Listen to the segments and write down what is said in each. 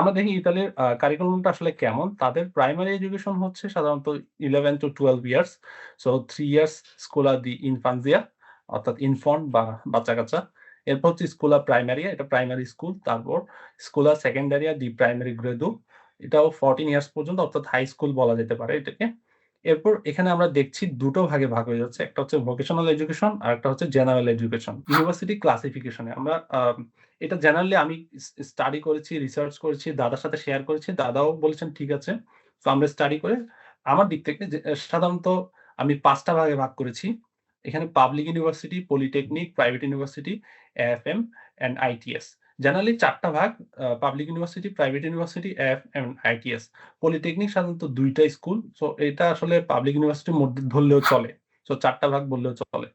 আমরা দেখি ইতালির কারিকুলামটা আসলে কেমন। তাদের প্রাইমারি এডুকেশন হচ্ছে সাধারণত eleven to twelve years. So three years স্কুলা দি ইনফানজিয়া অর্থাৎ ইনফন্ট বা বাচ্চা-কাচ্চা। এরপর হচ্ছে স্কুলা প্রাইমারিয়া এটা প্রাইমারি স্কুল। তারপর স্কুলা সেকেন্ডারিয়া দি প্রাইমারি গ্রেডু এটাও 14 ইয়ার্স পর্যন্ত, অর্থাৎ হাই স্কুল বলা যেতে পারে এটাকে। এরপর এখানে আমরা দেখছি দুটো ভাগে ভাগ হয়ে যাচ্ছে। একটা হচ্ছে ভোকেশনাল এডুকেশন আর একটা হচ্ছে জেনারেল এডুকেশন। ইউনিভার্সিটি ক্লাসিফিকেশনে আমরা এটা জেনারেলি আমি স্টাডি করেছি, রিসার্চ করেছি, দাদার সাথে শেয়ার করেছি। দাদাও বলেছেন ঠিক আছে। সো আমরা স্টাডি করে আমার দিক থেকে সাধারণত আমি পাঁচটা ভাগে ভাগ করেছি। এখানে public university, polytechnic, private university, F M and ITS. Generally চারটা ভাগ public university, private university, AFM, ITS. Polytechnic সাধারণত দুইটা স্কুল। সো এটা আসলে পাবলিক ইউনিভার্সিটির মধ্যে ধরলেও চলে। সো ৪ টা ভাগ বললেও চলে।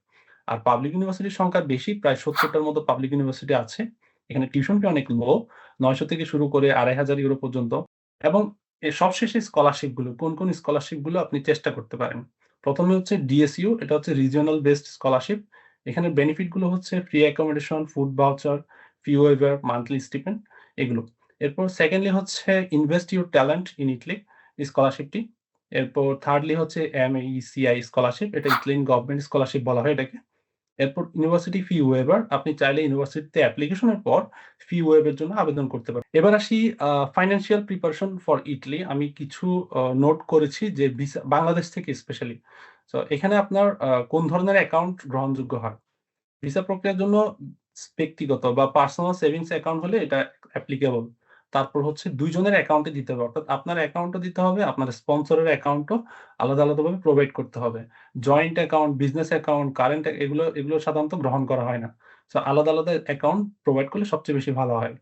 আর পাবলিক ইউনিভার্সিটির সংখ্যা বেশি প্রায় সত্তরটার মতো পাবলিক ইউনিভার্সিটি আছে। এখানে টিউশন ফি অনেক লো। ৯০০ থেকে শুরু করে ২৫০০ ইউরো পর্যন্ত। এবং সবশেষে স্কলারশিপগুলো কোন, কোন স্কলারশিপগুলো আপনি চেষ্টা করতে পারেন। প্রথমে হচ্ছে ডিএসইউ এটা হচ্ছে রিজিওনাল বেসড স্কলারশিপ। এখানে বেনিফিটগুলো হচ্ছে free accommodation, food voucher, fee waiver, monthly stipend এগুলো। এরপর সেকেন্ডলি হচ্ছে invest your talent in Italy স্কলারশিপটি। এরপর থার্ডলি হচ্ছে এমএইসিআই স্কলারশিপ এটা ইটালিয়ান গভর্নমেন্ট স্কলারশিপ বলা হয় এটাকে। এরপর ইউনিভার্সিটি ফি ওয়েভার আপনি চাইলে ইউনিভার্সিটিতে অ্যাপ্লিকেশনের পর ফি ওয়েভের জন্য আবেদন করতে পারেন। এবার আসি ফাইন্যান্সিয়াল প্রিপারেশন ফর ইটালি আমি কিছু নোট করেছি যে ভিসা বাংলাদেশ থেকে স্পেশালি। সো এখানে আপনার কোন ধরনের অ্যাকাউন্ট গ্রহণযোগ্য হয়। ভিসা প্রক্রিয়ার জন্য ব্যক্তিগত বা পার্সোনাল সেভিংস অ্যাকাউন্ট হলে এটা অ্যাপ্লিকেবল। তারপর হচ্ছে ২ জনের অ্যাকাউন্টে দিতে হবে। অর্থাৎ আপনার অ্যাকাউন্টও দিতে হবে, আপনার স্পন্সরের অ্যাকাউন্টও আলাদা, আলাদাভাবে প্রোভাইড করতে হবে। Joint account, business account, current এগুলো, এগুলো সাধারণত গ্রহণ করা হয় না। সো আলাদা, আলাদা অ্যাকাউন্ট প্রোভাইড করলে সবচেয়ে বেশি ভালো হয়।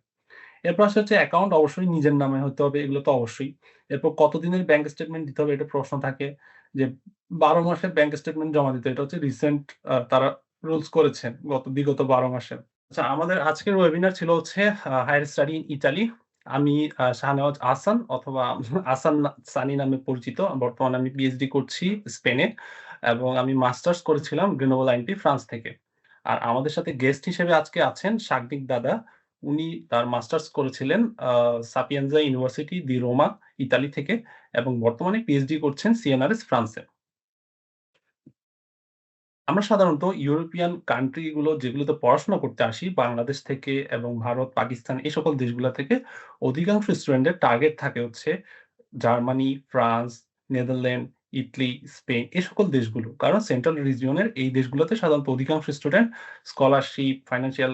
এরপর আসে হচ্ছে অ্যাকাউন্ট অবশ্যই নিজের নামে হতে হবে এগুলো তো অবশ্যই। এরপর কতদিনের ব্যাংক স্টেটমেন্ট দিতে হবে এটা প্রশ্ন থাকে যে ১২ মাসের ব্যাংক স্টেটমেন্ট জমা দিতে এটা হচ্ছে রিসেন্ট তারা রুলস করেছেন গত, বিগত বারো মাসে আচ্ছা আমাদের আজকের ওয়েবিনার ছিল হচ্ছে হায়ার স্টাডি ইন ইতালি। আমি শাহনেওয়াজ আহসান অথবা আসান সানি নামে পরিচিত। বর্তমানে আমি পিএইচডি করছি স্পেনে এবং আমি মাস্টার্স করেছিলাম গ্রেনোবল আইনটি ফ্রান্স থেকে। আর আমাদের সাথে গেস্ট হিসেবে আজকে আছেন সাগনিক দাদা। উনি তার মাস্টার্স করেছিলেন Sapienza university di Roma Italy থেকে এবং বর্তমানে পিএইচডি করছেন সিএনআরএস ফ্রান্সে। আমরা সাধারণত ইউরোপিয়ান কান্ট্রিগুলো যেগুলোতে পড়াশোনা করতে আসি বাংলাদেশ থেকে এবং ভারত, পাকিস্তান এই সকল দেশগুলা থেকে অধিকাংশ স্টুডেন্টের টার্গেট থাকে হচ্ছে Germany, France, Netherland, Italy, Spain এই সকল দেশগুলো। কারণ সেন্ট্রাল রিজিয়নের এই দেশগুলোতে সাধারণত অধিকাংশ স্টুডেন্ট স্কলারশিপ, ফাইন্যান্সিয়াল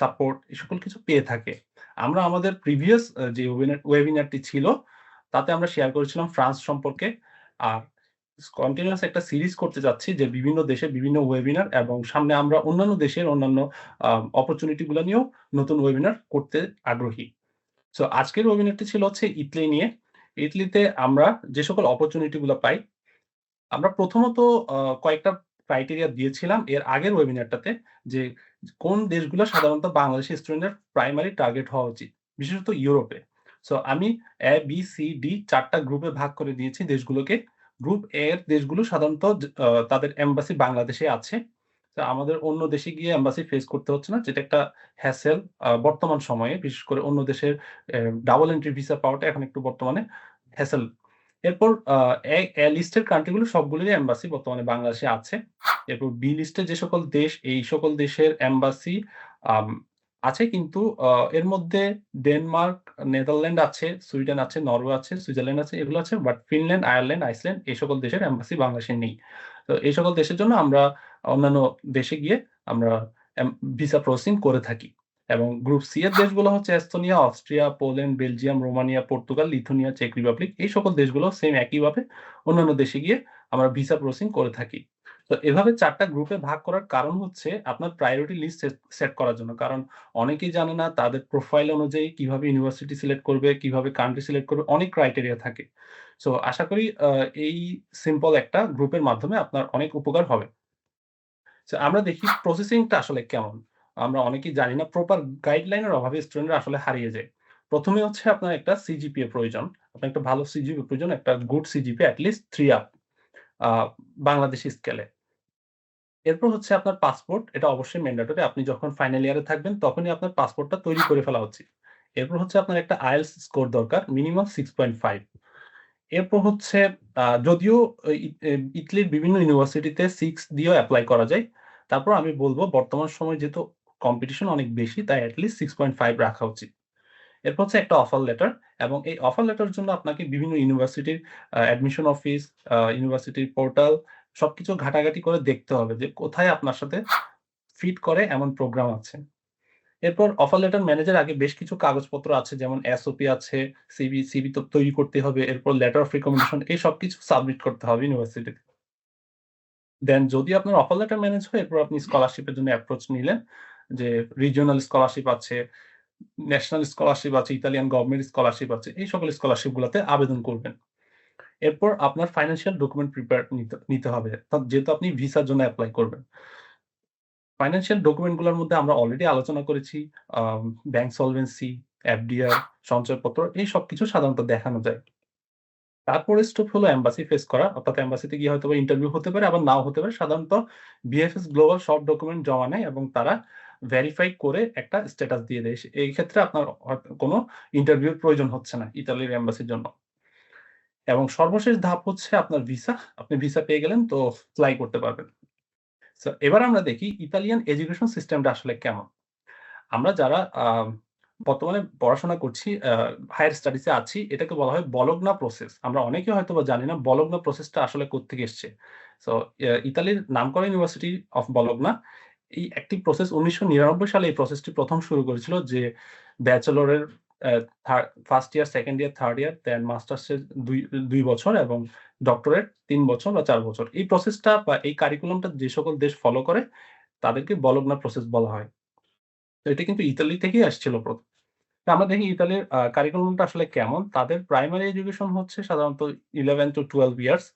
সাপোর্ট এই সকল কিছু পেয়ে থাকে। আমরা আমাদের প্রিভিয়াস যে ওয়েবিনার ওয়েবিনারটি ছিল তাতে আমরা শেয়ার করেছিলাম ফ্রান্স সম্পর্কে। আর কন্টিনিউয়াস একটা সিরিজ করতে যাচ্ছি যে বিভিন্ন দেশে বিভিন্ন ওয়েবিনার এবং সামনে আমরা অন্যান্য দেশের অন্যান্য অপরচুনিটি গুলা নিয়েও নতুন ওয়েবিনার করতে আগ্রহী। সো আজকের ওয়েবিনারটি ছিল হচ্ছে ইটলি নিয়ে। ইটলিতে আমরা যে সকল অপরচুনিটি গুলা পাই, আমরা প্রথমত কয়েকটা ক্রাইটেরিয়া দিয়েছিলাম এর আগের ওয়েবিনারটাতে যে কোন দেশগুলো সাধারণত বাংলাদেশি স্টুডেন্টের প্রাইমারি টার্গেট হওয়া উচিত। বিশেষত ইউরোপে। সো আমি এ, বি, সি, ডি চারটা গ্রুপে ভাগ করে দিয়েছি দেশগুলোকে। গ্রুপ এর দেশগুলো সাধারণত তাদের এম্বাসি বাংলাদেশে আছে। আমাদের অন্য দেশে গিয়ে এম্বাসি ফেস করতে হচ্ছে না। যেটা একটা হ্যাসেল বর্তমান সময়ে বিশেষ করে অন্য দেশের ডাবল এন্ট্রি ভিসা পাওয়াটা এখন একটু বর্তমানে হ্যাসেল। এরপর এ, লিস্টের কান্ট্রি গুলো সবগুলোরই এম্বাসি বর্তমানে বাংলাদেশে আছে। এরপর বি লিস্টে যে সকল দেশ এই সকল দেশের এম্বাসি আছে কিন্তু এর মধ্যে ডেনমার্ক, নেদারল্যান্ড আছে, সুইডেন আছে, নরওয়ে আছে, সুইজারল্যান্ড আছে এগুলো আছে। বাট ফিনল্যান্ড, আয়ারল্যান্ড, আইসল্যান্ড এই সকল দেশের এম্বাসি বাংলাদেশে নেই। তো এই সকল দেশের জন্য আমরা অন্যান্য দেশে গিয়ে আমরা ভিসা প্রসেসিং করে থাকি। এবং গ্রুপ সি এর দেশগুলো হচ্ছে Estonia, Austria, Poland, Belgium, Romania, Portugal, Lithuania check Republic এই সকল দেশগুলো সেম একইভাবে অন্যান্য দেশে গিয়ে আমরা ভিসা প্রসেসিং করে থাকি। তো এভাবে চারটা গ্রুপে ভাগ করার কারণ হচ্ছে আপনার প্রায়োরিটি লিস্ট সেট করার জন্য। কারণ অনেকেই জানে না তাদের প্রোফাইল অনুযায়ী কীভাবে ইউনিভার্সিটি সিলেক্ট করবে, কীভাবে কান্ট্রি সিলেক্ট করবে অনেক ক্রাইটেরিয়া থাকে। সো আশা করি এই সিম্পল একটা গ্রুপের মাধ্যমে আপনার অনেক উপকার হবে। আমরা দেখি প্রসেসিং টা আসলে কেমন? আমরা অনেকেই জানি না প্রপার গাইডলাইনের অভাবে স্টুডেন্টরা আসলে হারিয়ে যায়। প্রথমে হচ্ছে আপনার একটা সিজিপিএ প্রয়োজন। আপনার একটা ভালো সিজিপিএ প্রয়োজন, একটা good CGPA at least 3 up Bangladeshi স্কেলে। এরপর হচ্ছে আপনার পাসপোর্ট এটা অবশ্যই ম্যান্ডেটরি। আপনি যখন ফাইনাল ইয়ারে থাকবেন তখনই আপনার পাসপোর্টটা তৈরি করে ফেলা উচিত। এরপর হচ্ছে আপনার একটা IELTS স্কোর দরকার মিনিমাম 6.5 এরপর হচ্ছে যদিও ই এ ইতালির বিভিন্ন ইউনিভার্সিটিতে 6 দিয়েও এপ্লাই করা যায়। তারপর আমি বলব বর্তমান সময় যেহেতু কম্পিটিশন অনেক বেশি তাই অ্যাটলিস্ট সিক্স পয়েন্ট ফাইভ রাখা উচিত। এরপর হচ্ছে একটা অফার লেটার এবং এই অফার লেটারের জন্য আপনাকে বিভিন্ন ইউনিভার্সিটির অ্যাডমিশন অফিস, ইউনিভার্সিটির পোর্টাল সবকিছু ঘাটাঘাটি করে দেখতে হবে যে কোথায় আপনার সাথে ফিট করে এমন প্রোগ্রাম আছে। এরপর অফার লেটার ম্যানেজার আগে বেশ কিছু কাগজপত্র আছে যেমন এসওপি আছে, সিভি সিভি তো তৈরি করতে হবে। এরপর লেটার অফ রিকমেন্ডেশন এই সবকিছু সাবমিট করতে হবে ইউনিভার্সিটিতে। দেন যদি আপনার অফার লেটার ম্যানেজ হয় এরপর আপনি স্কলারশিপের জন্য অ্যাপ্রোচ নিলেন। যে রিজিওনাল স্কলারশিপ আছে, ন্যাশনাল স্কলারশিপ আছে, ইতালিয়ান গভর্নমেন্ট স্কলারশিপ আছে। এই সকল স্কলারশিপ গুলাতে আবেদন করবেন। এরপর আপনার ফাইন্যান্সিয়াল ডকুমেন্ট প্রিপেয়ার নিতে হবে। যেহেতু আপনি ভিসার জন্য অ্যাপ্লাই করবেন। ফাইন্যান্সিয়াল ডকুমেন্টগুলার মধ্যে আমরা অলরেডি আলোচনা করেছি। ব্যাংক সলভেন্সি, এফডিআর, সঞ্চয়পত্র এই সবকিছু সাধারণত দেখানো যায়। তারপরে স্টেপ হলো এম্বাসি ফেস করা। অর্থাৎ এম্বাসিতে গিয়ে হয়তোবা ইন্টারভিউ হতে পারে আবার নাও হতে পারে। সাধারণত বিএফএস গ্লোবাল সব ডকুমেন্ট জমা নেয় এবং তারা ভেরিফাই করে একটা স্ট্যাটাস দিয়ে দেয়। এই ক্ষেত্রে আপনার হয়ত কোনো ইন্টারভিউর প্রয়োজন হচ্ছে না ইতালির এম্বাসির জন্য। এবং সর্বশেষ ধাপ হচ্ছে আপনার ভিসা। আপনি ভিসা পেয়ে গেলেন তো ফ্লাই করতে পারবেন। এবার আমরা দেখি ইতালিয়ান এডুকেশন সিস্টেমটা আসলে কেমন? আমরা যারা বর্তমানে পড়াশোনা করছি, হায়ার স্টাডিজ আছি, এটাকে বলা হয় বলগনা প্রসেস। আমরা অনেকে হয়তো বা জানি না বলগনা প্রসেসটা আসলে কোত্থেকে এসছে। সো ইতালির নামকরা ইউনিভার্সিটি অফ বলগনা এই একটি প্রসেস ১৯৯৯ সালে এই প্রসেসটি প্রথম শুরু করেছিল যে ব্যাচেলরের 1st year, second year, third year then masters এর ২ ২ বছর এবং ডক্টরেট তিন বছর বা চার বছর। এই প্রসেসটা বা এই কারিকুলামটা যে সকল দেশ ফলো করে তাদেরকে বলগনা প্রসেস বলা হয়। তো এটা কিন্তু ইতালি থেকেই আসছিল ১ম। তো আমরা দেখি ইতালির কারিকুলামটা আসলে কেমন? তাদের প্রাইমারি এডুকেশন হচ্ছে সাধারণত 11 টু 12 ইয়ার্স।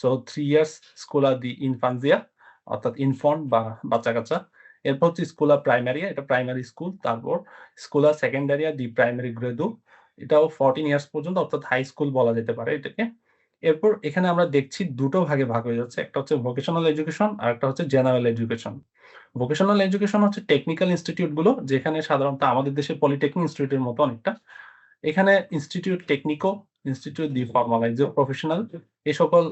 সো 3 ইয়ার্স স্কুলা দি ইনফানজিয়া অর্থাৎ ইনফন্ট বা বাচ্চা-কাচ্চা। এরপর হচ্ছে স্কুলা প্রাইমারি এটা প্রাইমারি স্কুল। তারপর স্কুলা সেকেন্ডারিয়া দি প্রাইমারি গ্রেডু এটাও 14 ইয়ার্স পর্যন্ত অর্থাৎ হাই স্কুল বলা যেতে পারে এটাকে। এরপর এখানে আমরা দেখছি দুটো ভাগে ভাগ হয়ে যাচ্ছে। একটা হচ্ছে ভোকেশনাল এডুকেশন আর একটা হচ্ছে জেনারেল এডুকেশন। ভোকেশনাল এডুকেশন হচ্ছে টেকনিক্যাল ইনস্টিটিউটগুলো যেখানে সাধারণত আমাদের দেশের পলিটেকনিক ইনস্টিটিউটের মতো অনেকটা। এখানে ইনস্টিটিউট টেকনিকো, ইনস্টিটিউট দি ফর্মালাইজো প্রফেশনাল এই সকল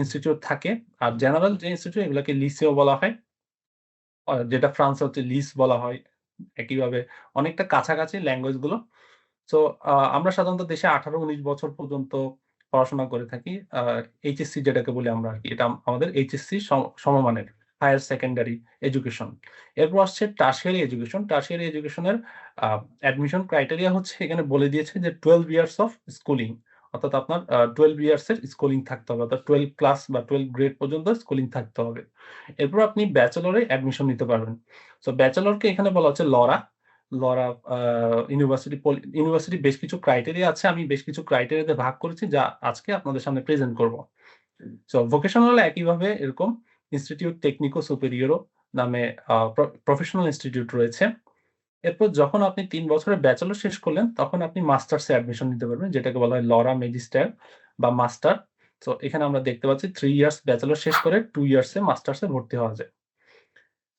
ইনস্টিটিউট থাকে। আর জেনারেল যে ইনস্টিটিউট এগুলাকে লিসেও বলা হয়। যেটা ফ্রান্সে হচ্ছে লিস বলা হয়। একইভাবে অনেকটা কাছাকাছি ল্যাঙ্গুয়েজগুলো। সো আমরা সাধারণত দেশে ১৮-১৯ বছর পর্যন্ত পড়াশোনা করে থাকি। এইচএসসি যেটাকে বলি আমরা আর কি এটা আমাদের এইচএসসি সম সমমানের হায়ার সেকেন্ডারি এডুকেশন। এরপর আসছে টারশিয়ারি এডুকেশন। টারশিয়ারি এডুকেশনের অ্যাডমিশন ক্রাইটেরিয়া হচ্ছে এখানে বলে দিয়েছে যে 12 ইয়ার্স অফ স্কুলিং। অর্থাৎ আপনার টুয়েলভ ইয়ার্স এর স্কুলিং থাকতে হবে। অর্থাৎ 12 ক্লাস বা 12 গ্রেড পর্যন্ত স্কুলিং থাকতে হবে। এরপর আপনি ব্যাচেলরে অ্যাডমিশন নিতে পারবেন। সো ব্যাচেলরকে এখানে বলা হচ্ছে লরা। লরা ইউনিভার্সিটি ইউনিভার্সিটি বেশ কিছু ক্রাইটেরিয়া আছে। আমি বেশ কিছু ক্রাইটেরিয়াতে ভাগ করেছি যা আজকে আপনাদের সামনে প্রেজেন্ট করব। সো ভোকেশনাল একইভাবে এরকম ইনস্টিটিউট টেকনিকো সুপেরিয়রো নামে প্রফেশনাল ইনস্টিটিউট রয়েছে। এরপর যখন আপনি তিন বছরের ব্যাচেলর শেষ করলেন, তখন আপনি মাস্টার্স অ্যাডমিশন নিতে পারবেন, যেটাকে বলা হয় লরা ম্যাজিস্টার বা মাস্টার। তো এখানে আমরা দেখতে পাচ্ছি থ্রি ইয়ার্স ব্যাচেলর শেষ করে টু ইয়ার্স মাস্টার্স ভর্তি হওয়া যায়।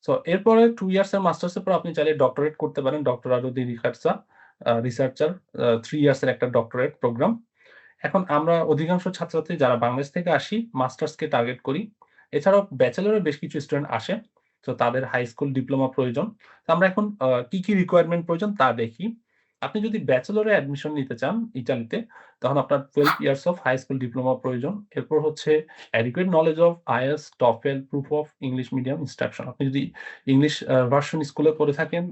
তো এরপরে টু ইয়ার্স এর মাস্টার্স এর পর আপনি চাইলে ডক্টরেট করতে পারেন। ডক্টরাতো দি রিসার্চা আ রিসার্চার আ 3 ইয়ার্স এর একটা ডক্টরেট প্রোগ্রাম। এখন আমরা অধিকাংশ ছাত্রছাত্রী যারা বাংলাদেশ থেকে আসি মাস্টার্সকে টার্গেট করি। এছাড়াও ব্যাচেলরের বেশ কিছু স্টুডেন্ট আসে। সো তাদের হাই স্কুল ডিপ্লোমা প্রয়োজন। তো আমরা এখন কি, কি রিকোয়ারমেন্ট প্রয়োজন তা দেখি। আপনি যদি ব্যাচেলরে অ্যাডমিশন নিতে চান ইতালিতে তখন আপনার 12 years of high school diploma প্রয়োজন। এরপর হচ্ছে অ্যাডিকুয়েট নলেজ অফ আইএস TOEFL, proof of English medium instruction. আপনি যদি ইংলিশ ভার্সন স্কুলে পড়ে থাকেন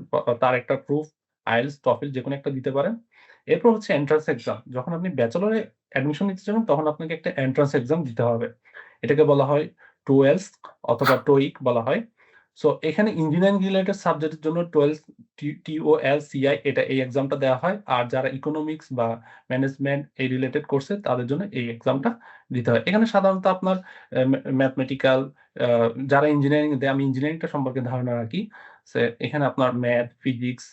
তার একটা প্রুফ IELTS, TOEFL যেকোনো একটা দিতে পারেন। এরপর হচ্ছে এন্ট্রান্স এক্সাম। যখন আপনি ব্যাচেলরে অ্যাডমিশন নিতে চান তখন আপনাকে একটা এন্ট্রান্স এক্সাম দিতে হবে। এটাকে বলা হয় TOELS অথবা TOEIC বলা হয়। সো এখানে ইঞ্জিনিয়ারিং রিলেটেড সাবজেক্টের জন্য 12 টি TOLCI এটা এই এক্সামটা দেওয়া হয়। আর যারা ইকোনমিক্স বা ম্যানেজমেন্ট এই রিলেটেড কোর্সে তাদের জন্য এই এক্সামটা দিতে হয়। এখানে সাধারণত আপনার ম্যাথমেটিক্যাল যারা ইঞ্জিনিয়ারিং দেয় আমি ইঞ্জিনিয়ারিংটা সম্পর্কে ধারণা রাখি। এখানে আপনার ম্যাথ, ফিজিক্স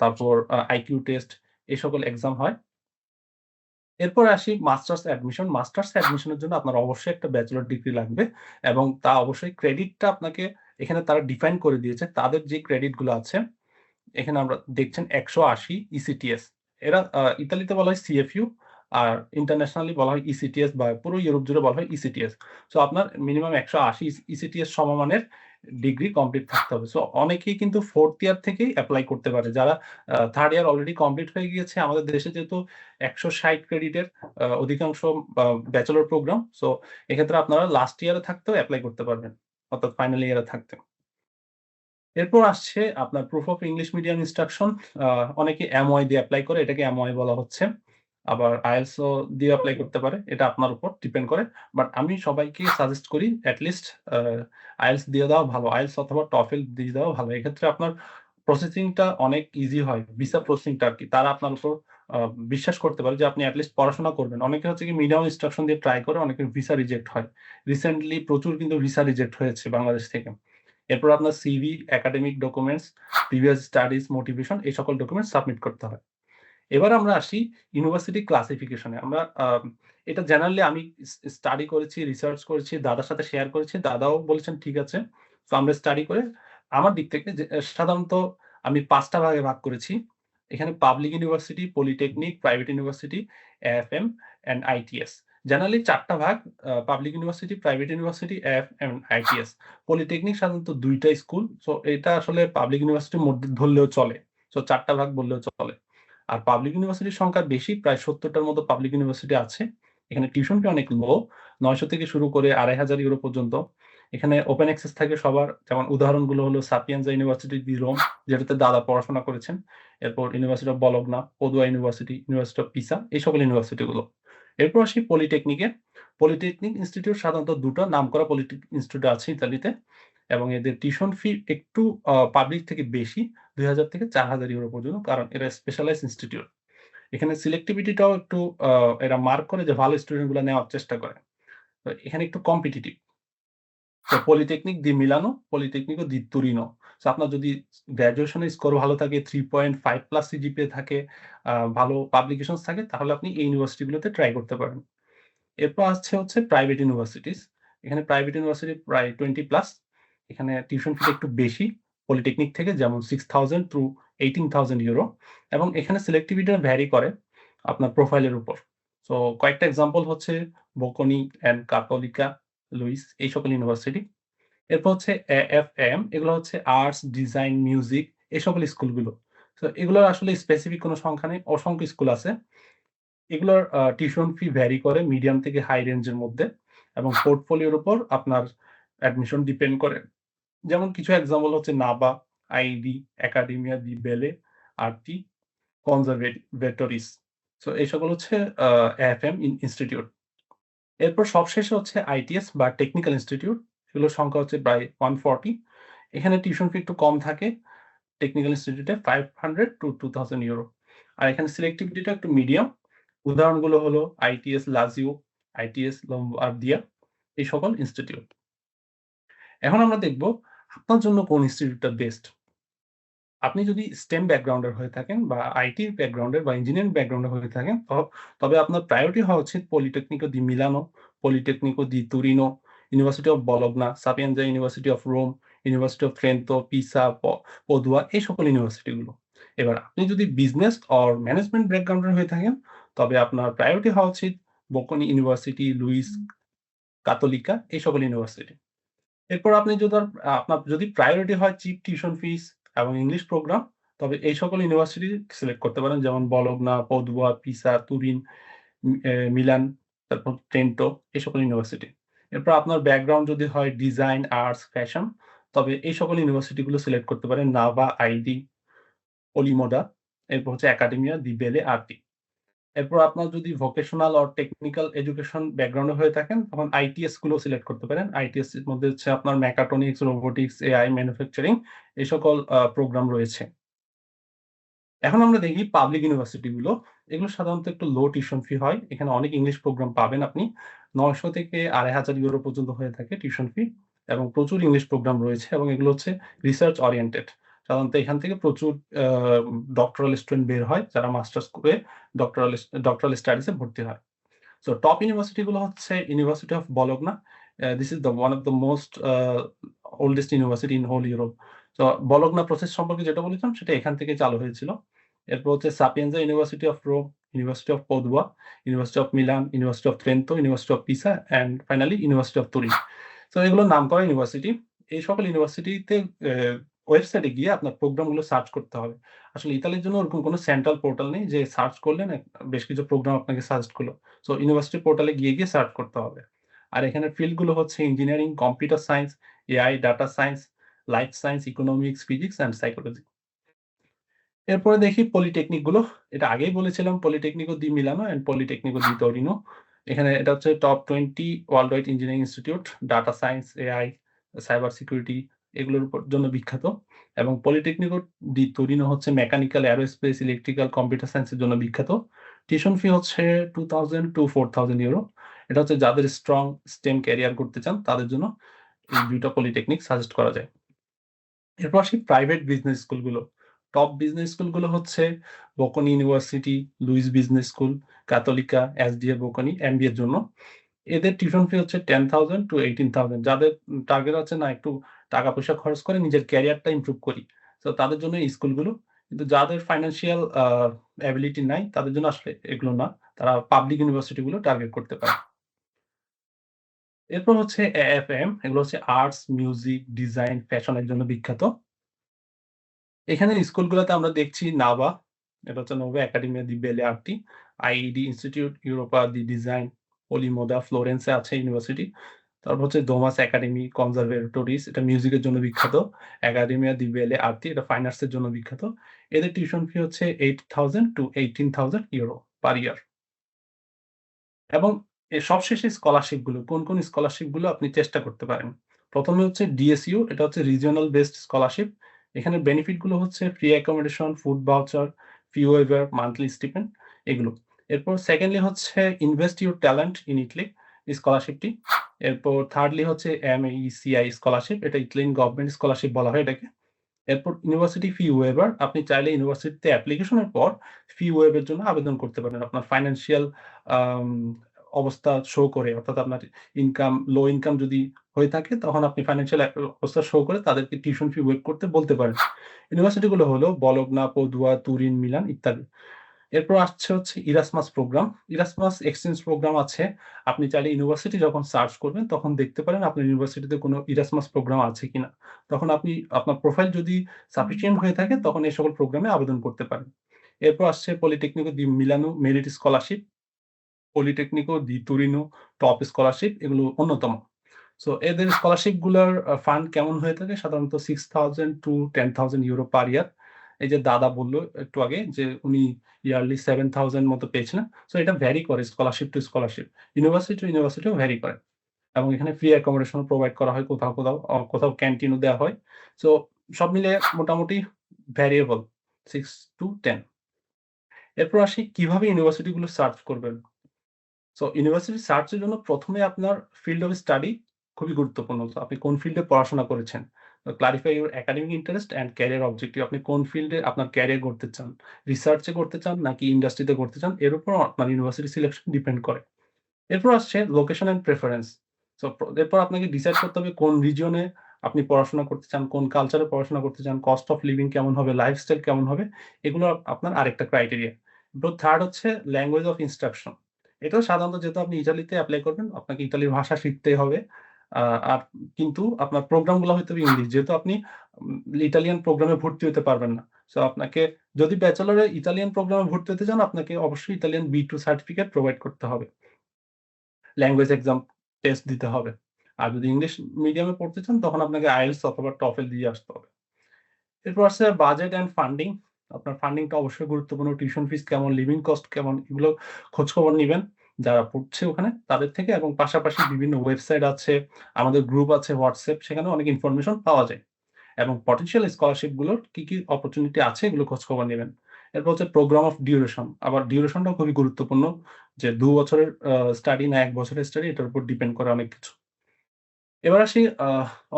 তারপর আইকিউ টেস্ট এই সকল এক্সাম হয়। এরপর আসি মাস্টার্স অ্যাডমিশন। মাস্টার্স অ্যাডমিশনের জন্য আপনার অবশ্যই একটা ব্যাচেলর ডিগ্রি লাগবে এবং তা অবশ্যই ক্রেডিটটা আপনাকে এখানে তারা ডিফাইন করে দিয়েছে। তাদের যে ক্রেডিটগুলো আছে, এখানে আমরা দেখছেন ১৮০ ইসিটিএস। এরা আ ইতালিতে বলা হয় সিএফইউ আর ইন্টারন্যাশনালি বলা হয় ইসিটিএস বা পুরো ইউরোপ জুড়ে বলা হয় ইসিটিএস। সো আপনার মিনিমাম ১৮০ ইসিটিএস সমমানের ডিগ্রি কমপ্লিট থাকতে হবে। সো অনেকেই কিন্তু ফোর্থ ইয়ার থেকেই অ্যাপ্লাই করতে পারে। যারা 3rd ইয়ার অলরেডি কমপ্লিট হয়ে গিয়েছে। আমাদের দেশে যেহেতু ১৬০ ক্রেডিটের আ অধিকাংশ ব্যাচেলর প্রোগ্রাম। সো এক্ষেত্রে আপনারা লাস্ট ইয়ারে থাকতেও অ্যাপ্লাই করতে পারবেন। অর্থাৎ ফাইনাল ইয়ারে থাকতে। এরপর আসছে আপনার proof of English medium instruction. অনেকে MOI দিয়ে এপ্লাই করে। এটাকে MOI বলা হচ্ছে। আবার IELTS ও দিয়ে অ্যাপ্লাই করতে পারে। এটা আপনার উপর ডিপেন্ড করে। বাট আমি সবাইকে সাজেস্ট করি এট লিস্ট আ দিয়ে দেওয়া ভালো। IELTS অথবা TOEFL দিয়ে দেওয়া ভালো। এক্ষেত্রে আপনার প্রসেসিং টা অনেক ইজি হয়। ভিসা প্রসেসিং টা আরকি। তারা আপনার উপর বিশ্বাস করতে পারে যে আপনি এট লিস্ট পড়াশোনা করবেন। অনেকে হচ্ছে কি মিডিয়াম ইনস্ট্রাকশন দিয়ে ট্রাই করে, অনেকের ভিসা রিজেক্ট হয়। রিসেন্টলি প্রচুর কিন্তু ভিসা রিজেক্ট হয়েছে বাংলাদেশ থেকে। এরপর আপনার CV, academic documents, previous studies, motivation এই সকল ডকুমেন্টস সাবমিট করতে হয়। এবার আমরা আসি ইউনিভার্সিটি ক্লাসিফিকেশনে আমরা এটা জেনারেলি আমি স্টাডি করেছি, রিসার্চ করেছি, দাদার সাথে শেয়ার করেছি। দাদাও বলেছেন ঠিক আছে। সো আমরা স্টাডি করে আমার দিক থেকে সাধারণত আমি পাঁচটা ভাগে ভাগ করেছি। এখানে public university, polytechnic, private university, AFM and ITS. Generally চারটা ভাগ public university, private university, AFM, ITS. Polytechnic সাধারণত দুইটা স্কুল। সো এটা আসলে পাবলিক ইউনিভার্সিটির মধ্যে ধরলেও চলে। সো ৪ টা ভাগ বললেও চলে। আর পাবলিক ইউনিভার্সিটির সংখ্যা বেশি। প্রায় সত্তরটার মতো পাবলিক ইউনিভার্সিটি আছে। এখানে টিউশন ফি অনেক লো। ৯০০ থেকে শুরু করে ২৫০০ ইউরো পর্যন্ত। এখানে ওপেন অ্যাক্সেস থাকে সবার। যেমন উদাহরণগুলো হলো সাপিয়েন্সা ইউনিভার্সিটি দি রোম যেটাতে দাদা পড়াশোনা করেছেন। এরপর university of Bologna Padua university, university of Pisa এই সকল ইউনিভার্সিটি গুলো। এরপর আসি পলিটেকনিকে। পলিটেকনিক ইনস্টিটিউট সাধারণত দুটো নাম করা পলিটেকনিক ইনস্টিটিউট আছে ইতালিতে। এবং এদের টিউশন ফি একটু পাবলিক থেকে বেশি। ২০০০ থেকে ৪০০০ ইউরো পর্যন্ত। কারণ এরা স্পেশালাইজ ইনস্টিটিউট। এখানে সিলেক্টিভিটিটাও একটু এরা মার্ক করে যে ভালো স্টুডেন্টগুলা নেওয়ার চেষ্টা করে। এখানে একটু কম্পিটিটিভ। পলিটেকনিক দি Milano, Politecnico di Torino. So আপনার যদি গ্র্যাজুয়েশনের স্কোর ভালো থাকে, 3.5 প্লাস সিজিপিএ থাকে, ভালো পাবলিকেশন থাকে তাহলে আপনি এই ইউনিভার্সিটি গুলোতে ট্রাই করতে পারেন। এরপর আসছে হচ্ছে প্রাইভেট ইউনিভার্সিটিস। এখানে প্রাইভেট ইউনিভার্সিটি প্রায় 20 প্লাস। এখানে টিউশন ফিটা একটু বেশি পলিটেকনিক থেকে যেমন 6000 থ্রু 18000 ইউরো এবং এখানে সিলেক্টিভিটি ভ্যারি করে আপনার প্রোফাইলের উপর। সো কয়েকটা এক্সাম্পল হচ্ছে বোকনি অ্যান্ড কাথলিকা, লুইস এই সকল ইউনিভার্সিটি। এরপর হচ্ছে এএফএম এগুলো হচ্ছে আর্টস, ডিজাইন, মিউজিক এই সকল স্কুলগুলো। সো এগুলোর আসলে স্পেসিফিক কোনো সংখ্যা নেই। অসংখ্য স্কুল আছে। এগুলোর টিউশন ফি ভ্যারি করে মিডিয়াম থেকে হাই রেঞ্জের মধ্যে এবং পোর্টফোলিওর উপর আপনার অ্যাডমিশন ডিপেন্ড করে। যেমন কিছু এক্সাম্পল হচ্ছে নাবা, আইডি, একাডেমিয়া দি বেলে, আরটি, কনজারভেটরিস। সো এই সকল হচ্ছে এফ এম ইন ইনস্টিটিউট। এরপর সবশেষে হচ্ছে আইটিএস বা টেকনিক্যাল ইনস্টিটিউট। এগুলোর সংখ্যা হচ্ছে প্রায় 140 এখানে টিউশন ফি একটু কম থাকে। টেকনিক্যাল ইনস্টিটিউটে 500 টু 2000 ইউরো। আর এখানে সিলেক্টিভিটিটা একটু মিডিয়াম। উদাহরণগুলো হলো আইটিএস লাজিও, আইটিএস লম্বার্দিয়া এই সকল ইনস্টিটিউট। এখন আমরা দেখব আপনার জন্য কোন ইনস্টিটিউটটা বেস্ট। আপনি যদি স্টেম ব্যাকগ্রাউন্ডের হয়ে থাকেন বা আইটি ব্যাকগ্রাউন্ডের বা ইঞ্জিনিয়ারিং ব্যাকগ্রাউন্ডের হয়ে থাকেন তবে আপনার প্রায়োরিটি হওয়া উচিত Politecnico di Milano, Politecnico di Torino, university of Bologna, Sapienza university of Rome, university of Trento, Pisa, Padua এই সকল ইউনিভার্সিটিগুলো এবার আপনি যদি বিজনেস অর ম্যানেজমেন্ট ব্যাকগ্রাউন্ডের হয়ে থাকেন তবে আপনার প্রায়োরিটি হওয়া উচিত বোকনি ইউনিভার্সিটি, লুইস, কাতলিকা এই সকল ইউনিভার্সিটি। এরপর আপনি যদি আপনার যদি প্রায়োরিটি হয় চিপ টিউশন ফিস এবং ইংলিশ প্রোগ্রাম তবে এই সকল ইউনিভার্সিটি সিলেক্ট করতে পারেন যেমন বলগনা পদুয়া, পিসা, তুরিন, মিলান, তারপর টেন্টো এই সকল ইউনিভার্সিটি। এরপর আপনার ব্যাকগ্রাউন্ড যদি হয় ডিজাইন, আর্টস, ফ্যাশন তবে এই সকল ইউনিভার্সিটিগুলো সিলেক্ট করতে পারেন নাভা, আইডি, অলিমোডা এরপর হচ্ছে একাডেমিয়া দি বেলে, আরটি। এরপর আপনার যদি ভোকেশনাল অর টেকনিক্যাল এডুকেশন ব্যাকগ্রাউন্ডে হয়ে থাকেন তখন আইটিএসগুলো সিলেক্ট করতে পারেন। আইটিএস এর মধ্যে হচ্ছে আপনার মেকাট্রনিক্স, রোবোটিক্স, এআই, ম্যানুফ্যাকচারিং এই সকল প্রোগ্রাম রয়েছে। এখন আমরা দেখি পাবলিক ইউনিভার্সিটি গুলো। এগুলো সাধারণত একটু লো টিউশন ফি হয়। এখানে অনেক ইংলিশ প্রোগ্রাম পাবেন আপনি। ৯০০ থেকে ২৫০০ ইউরো পর্যন্ত হয়ে থাকে টিউশন ফি এবং প্রচুর ইংলিশ প্রোগ্রাম রয়েছে এবং এগুলো হচ্ছে রিসার্চ ওরিয়েন্টেড। সাধারণত এখান থেকে প্রচুর ডক্টরাল স্টুডেন্ট বের হয় যারা মাস্টার্স করে ডক্টরাল ডক্টরাল স্টাডিজ ভর্তি হয়। সো টপ ইউনিভার্সিটিগুলো হচ্ছে university of Bologna this is the one of the most oldest university in whole Europe. So Bologna process সম্পর্কে যেটা বলেছিলাম সেটা এখান থেকে চালু হয়েছিল। এরপর হচ্ছে Sapienza university of Rome, university of Padua, university of Milan, university of Trento, university of Pisa and finally university of Turin. So এগুলো নাম করা ইউনিভার্সিটি। এই সকল ইউনিভার্সিটিতে ওয়েবসাইটে গিয়ে আপনার প্রোগ্রামগুলো সার্চ করতে হবে। আসলে ইতালির জন্য ওরকম কোনো সেন্ট্রাল পোর্টাল নেই যে সার্চ করলেন বেশ কিছু প্রোগ্রাম আপনাকে সাজেস্ট করল। সো ইউনিভার্সিটি পোর্টালে গিয়ে, গিয়ে সার্চ করতে হবে। আর এখানে ফিল্ডগুলো হচ্ছে engineering, computer science, AI, data science, life science, economics, physics and psychology. এরপরে দেখি পলিটেকনিকগুলো। এটা আগেই বলেছিলাম পলিটেকনিকো দি মিলানো অ্যান্ড পলিটেকনিকো দি তোরিনো। এখানে এটা হচ্ছে top twenty world wide engineering institute, data science, AI, cyber security এগুলোর জন্য বিখ্যাত। এবং পলিটেকনিকো দি তোরিনো হচ্ছে mechanical, aerospace, electrical, computer science এর জন্য বিখ্যাত। টিউশন ফি হচ্ছে 2000 টু 4000 ইউরো। এটা হচ্ছে যাদের স্ট্রং স্টেম ক্যারিয়ার করতে চান তাদের জন্য ২ পলিটেকনিক সাজেস্ট করা যায়। এরপর আসি প্রাইভেট বিজনেস স্কুলগুলো। টপ বিজনেস স্কুলগুলো হচ্ছে Bocconi university, Luiss business school, Cattolica, SDA Bocconi MBA এর জন্য। এদের টিউশন ফি হচ্ছে 10000 টু 18000 যাদের টার্গেট আছে না একটু টাকা-পয়সা খরচ করে নিজের ক্যারিয়ারটা ইমপ্রুভ করি। সো তাদের জন্য স্কুলগুলো। কিন্তু যাদের ফাইন্যান্সিয়াল আ এবিলিটি নাই তাদের জন্য আসলে এগুলো না। তারা পাবলিক ইউনিভার্সিটি গুলো টার্গেট করতে পারে। এরপর হচ্ছে এএফএম এগুলো হচ্ছে আর্টস, মিউজিক, ডিজাইন, ফ্যাশন এর জন্য বিখ্যাত। এখানে স্কুলগুলোতে আমরা দেখছি নাবা এটা হচ্ছে Nuova Accademia di Belle Arti, IED institute Europeo di design, Polimoda ফ্লোরেন্সে আছে ইউনিভার্সিটি। তারপর হচ্ছে দোমাস একাডেমি কনজারভেটরিস এটা মিউজিকের জন্য বিখ্যাত। একাডেমিয়া দি বেলে আর্তি এটা ফাইন আর্টস এর জন্য বিখ্যাত। এদের টিউশন ফি হচ্ছে 8000 টু 18000 ইউরো পার ইয়ার। এবং সবশেষে স্কলারশিপগুলো কোন, কোন স্কলারশিপগুলো আপনি চেষ্টা করতে পারেন। প্রথমে হচ্ছে ডিএসইউ এটা হচ্ছে রিজিওনাল বেসড স্কলারশিপ। এখানে বেনিফিটগুলো হচ্ছে free accommodation, food voucher, fee waiver, monthly stipend এগুলো। এরপর সেকেন্ডলি হচ্ছে invest your talent in Italy স্কলারশিপটি। এরপর থার্ডলি হচ্ছে এম এমএইসিআই স্কলারশিপ এটা ইতালিয়ান গভর্নমেন্ট স্কলারশিপ বলা হয় এটাকে। এরপর ইউনিভার্সিটি ফি ওয়েভার আপনি চাইলে ইউনিভার্সিটিতে অ্যাপ্লিকেশনের পর ফি ওয়েভ এর জন্য আবেদন করতে পারেন। আপনার ফাইন্যান্সিয়াল অবস্থা শো করে অর্থাৎ আপনার ইনকাম লো ইনকাম যদি হয়ে থাকে তখন আপনি ফাইন্যান্সিয়াল অবস্থা শো করে তাদেরকে টিউশন ফি ওয়েভ করতে বলতে পারেন। ইউনিভার্সিটি গুলো হলো বলগনা পদুয়া, তুরিন, মিলান ইত্যাদি। এরপর আসছে হচ্ছে Erasmus programme. Erasmus exchange programme আছে। আপনি চাইলে ইউনিভার্সিটি যখন সার্চ করবেন তখন দেখতে পারেন আপনার ইউনিভার্সিটিতে কোনো ইরাসমাস প্রোগ্রাম আছে কিনা। তখন আপনি আপনার প্রোফাইল যদি সাফিসিয়েন্ট হয়ে থাকে তখন এই সকল প্রোগ্রামে আবেদন করতে পারেন। এরপর আসছে Politecnico di Milano merit scholarship, Politecnico di Torino top scholarship এগুলো অন্যতম। সো এদের স্কলারশিপগুলোর ফান্ড কেমন হয়ে থাকে সাধারণত 6000 টু 10000 ইউরো পার ইয়ার। এই যে দাদা বলল একটু আগে যে উনি ইয়ারলি 7000 মতো পেয়েছিলেন। সো এটা ভ্যারি করে scholarship to scholarship. University to ইউনিভার্সিটিও vary করে। এবং এখানে ফ্রি অ্যাকোমোডেশন প্রোভাইড করা হয় কোথাও, কোথাও কোথাও ক্যান্টিনও দেওয়া হয়। সো সব মিলিয়ে মোটামুটি ভ্যারিয়েবল সিক্স টু টেন এরপর আসি কীভাবে ইউনিভার্সিটিগুলো সার্চ করবেন। সো ইউনিভার্সিটি সার্চের জন্য প্রথমে আপনার ফিল্ড অফ স্টাডি খুবই গুরুত্বপূর্ণ। আপনি কোন ফিল্ডে পড়াশোনা করেছেন। Clarify your academic interest and career objective আপনি কোন ফিল্ডে আপনার ক্যারিয়ার করতে চান। রিসার্চ করতে চান নাকি ইন্ডাস্ট্রিতে করতে চান এর উপর আপনার ইউনিভার্সিটি সিলেকশন ডিপেন্ড করে। এরপর আসছে লোকেশন অ্যান্ড প্রেফারেন্স। সো এরপর আপনাকে ডিসাইড করতে হবে কোন রিজিয়ন এ আপনি পড়াশোনা করতে চান, কোন কালচারে পড়াশোনা করতে চান, কস্ট অফ লিভিং কেমন হবে, লাইফস্টাইল কেমন হবে এগুলো আপনার আরেকটা ক্রাইটেরিয়া। এরপর থার্ড হচ্ছে ল্যাঙ্গুয়েজ অফ ইনস্ট্রাকশন। এটাও সাধারণত যেহেতু আপনি ইতালিতে অ্যাপ্লাই করবেন আপনাকে ইতালির ভাষা শিখতেই হবে। আর কিন্তু আপনার প্রোগ্রামগুলো হইতে ইংলিশ। যেহেতু আপনি ইটালিয়ান প্রোগ্রামে ভর্তি হতে পারবেন না। সো আপনাকে যদি ব্যাচেলর এ ইতালিয়ান প্রোগ্রামে ভর্তি হতে চান আপনাকে অবশ্যই ইতালিয়ান B2 সার্টিফিকেট প্রোভাইড করতে হবে। ল্যাঙ্গুয়েজ এক্সাম টেস্ট দিতে হবে। আর যদি ইংলিশ মিডিয়ামে পড়তে চান তখন আপনাকে আইএলটিএস অথবা TOEFL দিয়ে আসতে হবে। এরপর আসছে বাজেট অ্যান্ড ফান্ডিং। আপনার ফান্ডিংটা অবশ্যই গুরুত্বপূর্ণ। টিউশন ফিস কেমন, লিভিং কস্ট কেমন এগুলো খোঁজখবর নিবেন। যারা পড়ছে ওখানে তাদের থেকে এবং পাশাপাশি বিভিন্ন ওয়েবসাইট আছে, আমাদের গ্রুপ আছে হোয়াটসঅ্যাপ সেখানে অনেক ইনফরমেশন পাওয়া যায়। এবং পটেনশিয়াল স্কলারশিপগুলোর কি, কি অপরচুনিটি আছে এগুলো খোঁজখবর নেবেন এরপর হচ্ছে প্রোগ্রাম অফ ডিউরেশন। আবার ডিউরেশনটাও খুবই গুরুত্বপূর্ণ। যে দু বছরের স্টাডি না এক বছরের স্টাডি এটার উপর ডিপেন্ড করে অনেক কিছু। এবার আসি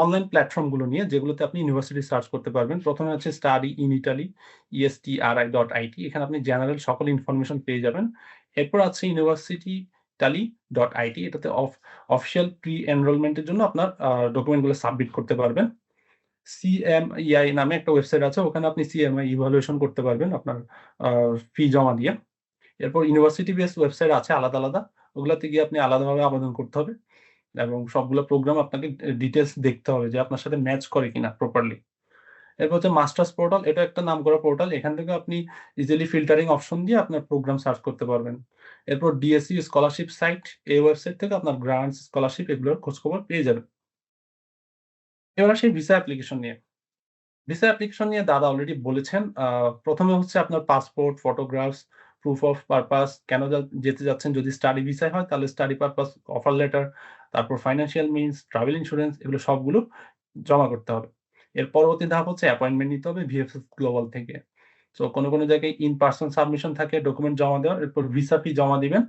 অনলাইন প্ল্যাটফর্মগুলো নিয়ে যেগুলোতে আপনি ইউনিভার্সিটি সার্চ করতে পারবেন। প্রথমে আছে study in Italy EST R I dot IT এখানে আপনি জেনারেল সকল ইনফরমেশন পেয়ে যাবেন। এরপর আছে ইউনিভার্সিটি ইটালি ডট আইটি এটাতে অফ অফিসিয়াল প্রি এনরোলমেন্টের জন্য আপনার আ ডকুমেন্ট সাবমিট করতে পারবেন। CMEI নামে একটা ওয়েবসাইট আছে। ওখানে আপনি CMI ইভালুয়েশন করতে পারবেন আপনার ফি জমা দিয়ে। এরপর ইউনিভার্সিটি বেস ওয়েবসাইট আছে আলাদা, আলাদা। ওগুলাতে গিয়ে আপনি আলাদাভাবে আবেদন করতে হবে। এবং সবগুলো প্রোগ্রাম আপনাকে ডিটেলস দেখতে হবে যে আপনার সাথে ম্যাচ করে কিনা প্রপারলি। এরপর হচ্ছে মাস্টার্স পোর্টাল। এটা একটা নাম করা পোর্টাল। এখান থেকে আপনি ইজিলি ফিল্টারিং অপশন দিয়ে আপনার প্রোগ্রাম সার্চ করতে পারবেন। এরপর ডিএসইউ স্কলারশিপ সাইট। এই ওয়েবসাইট থেকে আপনার গ্রান্টস, স্কলারশিপ এগুলোর খোঁজখবর পেয়ে যাবেন। এবার আসি ভিসা অ্যাপ্লিকেশন নিয়ে। ভিসা অ্যাপ্লিকেশন নিয়ে দাদা অলরেডি বলেছেন। ১ম হচ্ছে আপনার passport, photographs, proof of purpose, কেন যেতে যাচ্ছেন যদি স্টাডি ভিসায় হয় তাহলে স্টাডি পারপাস, অফার লেটার, তারপর ফাইন্যান্সিয়াল মিনস, ট্রাভেল ইন্সুরেন্স এগুলো সবগুলো জমা করতে হবে। এর পরবর্তী ধাপ হচ্ছে অ্যাপয়েন্টমেন্ট নিতে হবে ভিএফএস গ্লোবাল থেকে। সো কোনো কোনো জায়গায় ইন পারসন সাবমিশন থাকে ডকুমেন্ট জমা দেওয়ার। এরপর ভিসা ফি জমা দিবেন।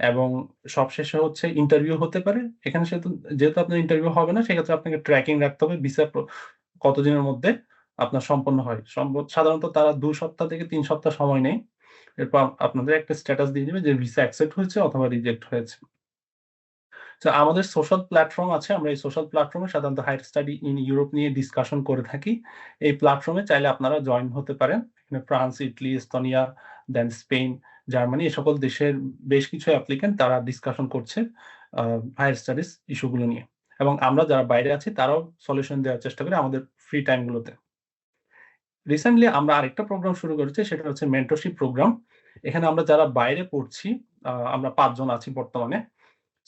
এবং সবশেষে হচ্ছে ইন্টারভিউ হতে পারে। এখানে সেহেতু, যেহেতু আপনার ইন্টারভিউ হবে না, সেক্ষেত্রে আপনাকে ট্র্যাকিং রাখতে হবে ভিসা কতদিনের মধ্যে আপনার সম্পন্ন হয়। সাধারণত তারা দু সপ্তাহ থেকে তিন সপ্তাহ সময় নেয়। এরপর আপনাদের একটা স্ট্যাটাস দিয়ে দিবে যে ভিসা অ্যাকসেপ্ট হয়েছে অথবা রিজেক্ট হয়েছে। তো আমাদের সোশ্যাল প্ল্যাটফর্ম আছে। আমরা এই সোশ্যাল প্ল্যাটফর্মে সাধারণত হাইয়ার স্টাডি ইন ইউরোপ নিয়ে ডিসকাশন করে থাকি। এই প্ল্যাটফর্মে চাইলে আপনারা জয়েন হতে পারেন। এখানে France, Italy, Estonia, then Spain, Germany এ সকল দেশের বেশ কিছু অ্যাপ্লিকেন্ট তারা ডিসকাশন করছে আ হাইয়ার স্টাডিজ ইস্যুগুলো নিয়ে। এবং আমরা যারা বাইরে আছি তারাও সলিউশন দেওয়ার চেষ্টা করি আমাদের ফ্রি টাইমগুলোতে রিসেন্টলি আমরা আরেকটা প্রোগ্রাম শুরু করেছি সেটা হচ্ছে মেন্টরশিপ প্রোগ্রাম। এখানে আমরা যারা বাইরে পড়ছি, আমরা পাঁচজন আছি বর্তমানে।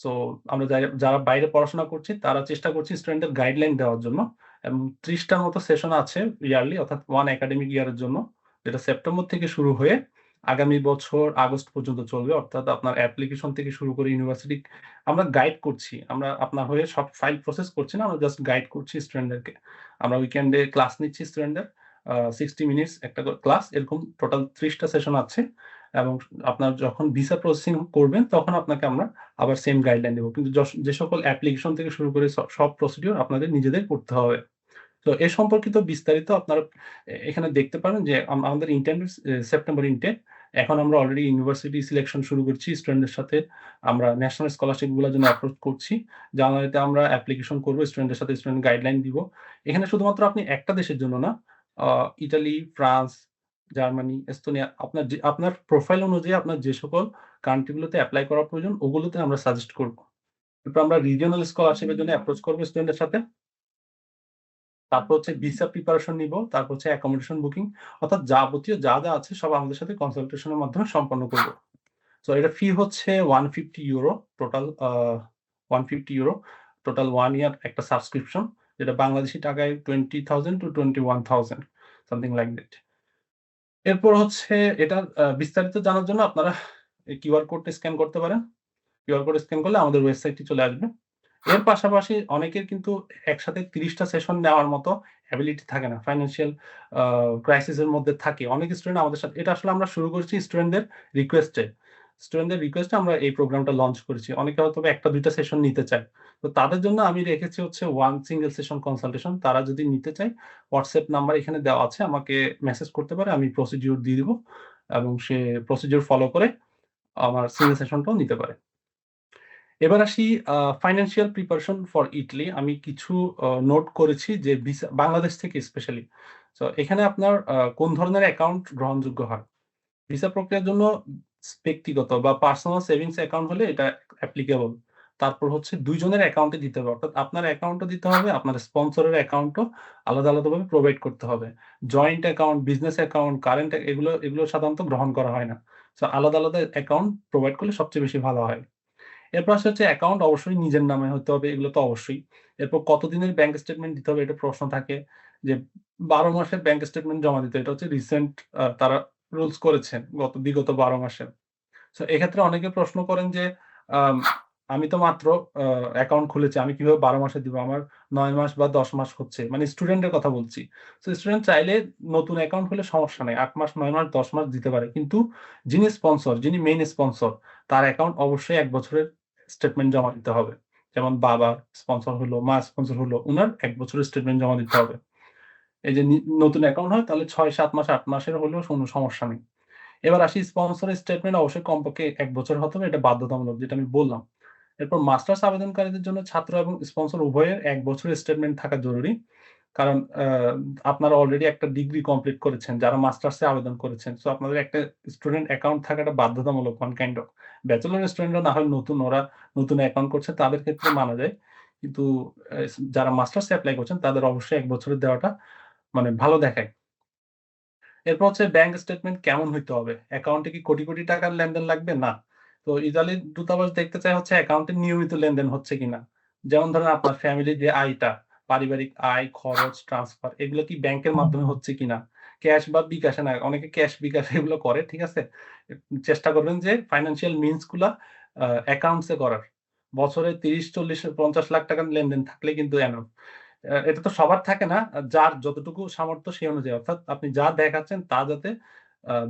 সো আমরা যারা বাইরে পড়াশোনা করছি, তারা চেষ্টা করছি স্টুডেন্টদের গাইডলাইন দেওয়ার জন্য। এবং ৩০ টার মতো সেশন আছে ইয়ারলি অর্থাৎ ওয়ান একাডেমিক ইয়ার এর জন্য। যেটা সেপ্টেম্বর থেকে শুরু হয়ে আগামী বছর আগস্ট পর্যন্ত চলবে। অর্থাৎ আপনার অ্যাপ্লিকেশন থেকে শুরু করে ইউনিভার্সিটি আমরা গাইড করছি। আমরা আপনার হয়ে সব ফাইল প্রসেস করছি না। আমরা জাস্ট গাইড করছি স্টুডেন্টদেরকে। আমরা উইকেন্ডে ক্লাস নিচ্ছি স্টুডেন্টদের। 60 মিনিটস একটা ক্লাস এরকম টোটাল ত্রিশটা সেশন আছে। এবং আপনার যখন ভিসা প্রসেসিং করবেন তখন আপনাকে আমরা আবার সেম গাইডলাইন দেবো কিন্তু যে সকল অ্যাপ্লিকেশন থেকে শুরু করে সব প্রসিডিওর আপনাদের নিজেদের করতে হবে। তো এ সম্পর্কিত বিস্তারিত আপনারা এখানে দেখতে পারেন যে আমাদের ইনটেক এ সেপ্টেম্বর ইনটেক। এখন আমরা অলরেডি ইউনিভার্সিটি সিলেকশন শুরু করছি স্টুডেন্টদের সাথে। আমরা ন্যাশনাল স্কলারশিপগুলোর জন্য অ্যাপ্রোচ করছি। জানুয়ারিতে আমরা অ্যাপ্লিকেশন করব স্টুডেন্টদের সাথে স্টুডেন্ট গাইডলাইন দিব। এখানে শুধুমাত্র আপনি একটা দেশের জন্য না, ইটালি, ফ্রান্স, জার্মানি, এস্তোনিয়া আপনার আপনার প্রোফাইল অনুযায়ী আপনার যে সকল কান্ট্রি গুলোতে এপ্লাই করা প্রয়োজন ওগুলোতে আমরা সাজেস্ট করব। এরপর আমরা রিজিওনাল স্কলারশিপ এর জন্য অ্যাপ্রোচ করব স্টুডেন্টদের সাথে। তারপর হচ্ছে ভিসা প্রিপারেশন নিবো। তারপর হচ্ছে অ্যাকোমোডেশন বুকিং অর্থাৎ যাবতীয় যা, যা আছে সব আমাদের সাথে কনসালটেশন এর মাধ্যমে সম্পন্ন করব। সো এটা ফি হচ্ছে 150 euro total one fifty euro total one year একটা সাবস্ক্রিপশন যেটা বাংলাদেশী টাকায় 20,000 টু 21,000 সামথিং লাইক দ্যাট। এরপর হচ্ছে এটা বিস্তারিত জানার জন্য আপনারা কিউআর কোডটা স্ক্যান করতে পারেন। কিউআর কোড স্ক্যান করলে আমাদের ওয়েবসাইটটি চলে আসবে। এর পাশাপাশি অনেকের কিন্তু একসাথে তিরিশটা সেশন নেওয়ার মতো অ্যাবিলিটি থাকে না। ফাইন্যান্সিয়াল ক্রাইসিসের মধ্যে থাকে। অনেক স্টুডেন্ট আমাদের সাথে, এটা আসলে আমরা শুরু করছি স্টুডেন্টদের রিকোয়েস্টে। স্টুডেন্টদের রিকোয়েস্টে আমরা এই প্রোগ্রামটা লঞ্চ করেছি। অনেকে হয়তোবা ১ টা ২ টা সেশন নিতে চায়। তো তাদের জন্য আমি রেখেছি হচ্ছে 1 সিঙ্গল সেশন কনসালটেশন। তারা যদি নিতে চায়, WhatsApp নাম্বার এখানে দেওয়া আছে। আমাকে মেসেজ করতে পারে। আমি প্রসিডিউর দিয়ে দিব। এবং সে প্রসিডিউর ফলো করে আমার সিঙ্গল সেশনটাও নিতে পারে। এবার আসি ফাইন্যান্সিয়াল প্রিপারেশন ফর ইটলি আমি কিছু নোট করেছি যে ভিসা বাংলাদেশ থেকে স্পেশালি। তো এখানে আপনার কোন ধরনের অ্যাকাউন্ট গ্রহণযোগ্য হয়। ভিসা প্রক্রিয়ার জন্য ব্যক্তিগত বা পার্সোনাল সেভিংস অ্যাকাউন্ট হলে এটা অ্যাপ্লিকেবল। তারপর হচ্ছে দুইজনের অ্যাকাউন্টে দিতে হবে। অর্থাৎ আপনার অ্যাকাউন্টও দিতে হবে, আপনার স্পন্সরের অ্যাকাউন্টও আলাদা, আলাদাভাবে প্রোভাইড করতে হবে। Joint account, business account, current এগুলো, এগুলো সাধারণত গ্রহণ করা হয় না। সো আলাদা, আলাদা অ্যাকাউন্ট প্রোভাইড করলে সবচেয়ে বেশি ভালো হয়। এরপর আসে হচ্ছে অ্যাকাউন্ট অবশ্যই নিজের নামে হতে হবে। এগুলো তো অবশ্যই। এরপর কতদিনের ব্যাংক স্টেটমেন্ট দিতে হবে এটা প্রশ্ন থাকে। যে ১২ মাসের ব্যাংক স্টেটমেন্ট জমা দিতে এটা হচ্ছে রিসেন্ট তারা রুলস করেছেন গত বিগত বারো মাসে তো এক্ষেত্রে অনেকে প্রশ্ন করেন যে আম তো মাত্র অ্যাকাউন্ট খুলেছি। আমি কীভাবে ১২ মাসে দিব? আমার নয় মাস বা ১০ মাস হচ্ছে। মানে স্টুডেন্টের কথা বলছি। তো স্টুডেন্ট চাইলে নতুন অ্যাকাউন্ট খুলে সমস্যা নাই। আট মাস, নয় মাস, ১০ মাস দিতে পারে। কিন্তু যিনি স্পন্সর, যিনি মেইন স্পন্সর তার অ্যাকাউন্ট অবশ্যই এক বছরের স্টেটমেন্ট জমা দিতে হবে। যেমন বাবা স্পন্সর হলো, মা স্পন্সর হলো, উনার এক বছরের স্টেটমেন্ট জমা দিতে হবে। এই যে নতুন অ্যাকাউন্ট হয় তাহলে ৬, ৭ মাস, আট মাসের হলেও কোনো সমস্যা নেই। এবার আসি স্পন্সরের স্টেটমেন্ট অবশ্যই কমপক্ষে ১ বছর হতে হবে। এটা বাধ্যতামূলক যেটা আমি বললাম। এরপর মাস্টার্স আবেদনকারীদের জন্য ছাত্র এবং স্পন্সর উভয়ের এক বছরের স্টেটমেন্ট থাকা জরুরি। কারণ আপনারা অলরেডি একটা ডিগ্রি কমপ্লিট করেছেন। যারা মাস্টার্সে আবেদন করেছেন। সো আপনাদের একটা স্টুডেন্ট অ্যাকাউন্ট থাকাটা বাধ্যতামূলক ওয়ান কাইন্ড অফ। ব্যাচেলর স্টুডেন্টরা না হয় নতুন ওরা নতুন অ্যাকাউন্ট করছে তাদের ক্ষেত্রে মানা যায়। কিন্তু যারা মাস্টার্সে অ্যাপ্লাই করছেন তাদের অবশ্যই এক বছরের দেওয়াটা মানে ভালো দেখায়। এরপর হচ্ছে ব্যাংক স্টেটমেন্ট কেমন হইতে হবে? অ্যাকাউন্টে কি কোটি, কোটি টাকার লেনদেন লাগবে? না। তো ইতালির দূতাবাস দেখতে চায় হচ্ছে অ্যাকাউন্টে নিয়মিত লেনদেন হচ্ছে কিনা। যেমন ধরেন আপনার ফ্যামিলির যে আয়টা, পারিবারিক আয়, খরচ, ট্রান্সফার এগুলো কি ব্যাংকের মাধ্যমে হচ্ছে কিনা? ক্যাশ বা বিকাশে না। অনেকে ক্যাশ বিকাশে এগুলো করে, ঠিক আছে? চেষ্টা করবেন যে ফাইন্যান্সিয়াল মিনসগুলা অ্যাকাউন্টস করার। বছরে ৩০, ৪০, ৫০ লাখ টাকার লেনদেন থাকলে কিন্তু এনাফ। এটা তো সবার থাকে না। যার যতটুকু সামর্থ্য সেই অনুযায়ী। অর্থাৎ আপনি যা দেখাচ্ছেন তা যাতে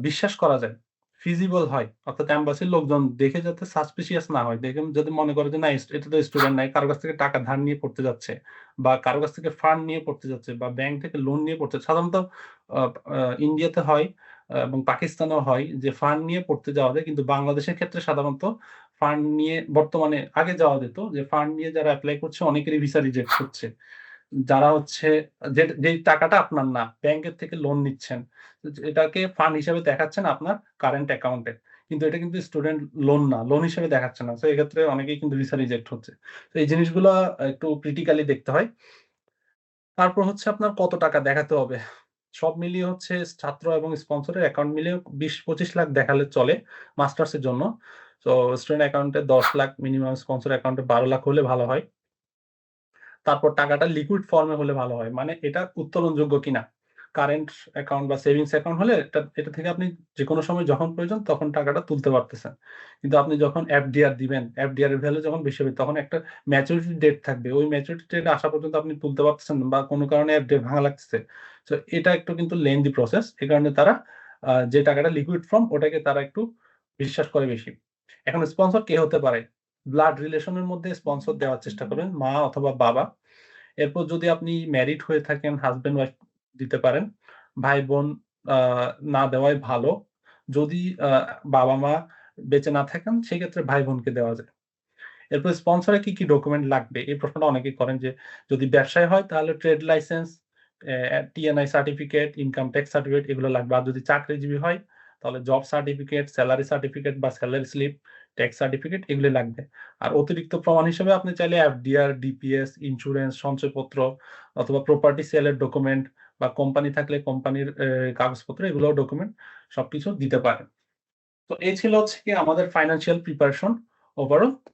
বিশ্বাস করা যায়। ফিজিবল হয়। অর্থাৎ এম্বাসির লোকজন দেখে যাতে সাসপিসিয়াস না হয়। দেখে যদি মনে করে যে, না এটা তো স্টুডেন্ট নাই। কারও কাছ থেকে টাকা ধার নিয়ে পড়তে যাচ্ছে। বা কারও কাছ থেকে ফান্ড নিয়ে পড়তে যাচ্ছে বা ব্যাংক থেকে লোন নিয়ে পড়তে সাধারণত ইন্ডিয়াতে হয় এবং পাকিস্তানেও হয় যে ফান্ড নিয়ে পড়তে যাওয়া যায়। কিন্তু বাংলাদেশের ক্ষেত্রে সাধারণত ফান্ড নিয়ে, বর্তমানে আগে যাওয়া যেত যে ফান্ড নিয়ে যারা অ্যাপ্লাই করছে, অনেকেরই ভিসা রিজেক্ট হচ্ছে। যারা হচ্ছে যে টাকাটা আপনার না, ব্যাংকের থেকে লোন নিচ্ছেন। এটাকে ফান্ড হিসেবে দেখাচ্ছেন আপনার কারেন্ট অ্যাকাউন্টে। কিন্তু এটা কিন্তু স্টুডেন্ট লোন না। লোন হিসেবে দেখাচ্ছে না। তো এক্ষেত্রে অনেকেই কিন্তু ভিসা রিজেক্ট হচ্ছে। তো এই জিনিসগুলা একটু ক্রিটিক্যালি দেখতে হয়। তারপর হচ্ছে আপনার কত টাকা দেখাতে হবে। সব মিলিয়ে হচ্ছে ছাত্র এবং স্পন্সরের অ্যাকাউন্ট মিলিয়ে ২০-২৫ লাখ দেখালে চলে মাস্টার্সের জন্য। তো স্টুডেন্ট অ্যাকাউন্টে ১০ লাখ মিনিমাম স্পন্সর অ্যাকাউন্টে ১২ লাখ হলে ভালো হয়। তারপর টাকাটা লিকুইড ফর্মে হলে ভালো হয়। মানে এটা উত্তোলনযোগ্য কিনা। কারেন্ট অ্যাকাউন্ট বা সেভিংস অ্যাকাউন্ট হলে এটা এটা থেকে আপনি যেকোনো সময় যখন প্রয়োজন তখন টাকাটা তুলতে পারতেছেন। কিন্তু আপনি যখন এফডিআর দিবেন, এফডিআর এর ভ্যালু যখন বেশি হবে তখন একটা ম্যাচুরিটি ডেট থাকবে। ওই ম্যাচুরিটি ডেট আসা পর্যন্ত আপনি তুলতে পারতেছেন বা কোনো কারণে এফডিআর ভাঙা লাগতেছে। তো এটা একটু কিন্তু লেনথি প্রসেস। এ কারণে তারা যে টাকাটা লিকুইড ফর্ম ওটাকে তারা একটু বিশ্বাস করে বেশি। এখন স্পন্সর কে হতে পারে? ব্লাড রিলেশন এর মধ্যে স্পন্সর দেওয়ার চেষ্টা করবেন। মা অথবা বাবা। এরপর যদি আপনি ম্যারিড হয়ে থাকেন হাসব্যান্ড ওয়াইফ দিতে পারেন। ভাই-বোন না দেওয়াই ভালো। যদি বাবা-মা বেঁচে না থাকেন সেক্ষেত্রে ভাই-বোনকে দেওয়া যায়। এরপর স্পন্সর কি, কি ডকুমেন্ট লাগবে? এই প্রশ্নটা অনেকেই করেন যে যদি ব্যবসায় হয় তাহলে trade licence, TIN certificate, income tax certificate এগুলো লাগবে। আর যদি চাকরিজীবী হয় তাহলে জব সার্টিফিকেট, স্যালারি সার্টিফিকেট বা স্যালারি স্লিপ, ট্যাক্স সার্টিফিকেট এগুলো লাগবে। আর অতিরিক্ত প্রমাণ হিসেবে আপনি চাইলে এফডিআর, ডিপিএস, ইন্স্যুরেন্স সঞ্চয়পত্র অথবা প্রপার্টি সেলের ডকুমেন্ট বা কোম্পানি থাকলে কোম্পানির কাগজপত্র এগুলোও ডকুমেন্ট সবকিছু দিতে পারেন। তো এই ছিল হচ্ছে কি আমাদের ফাইন্যান্সিয়াল প্রিপারেশন ওভারঅল।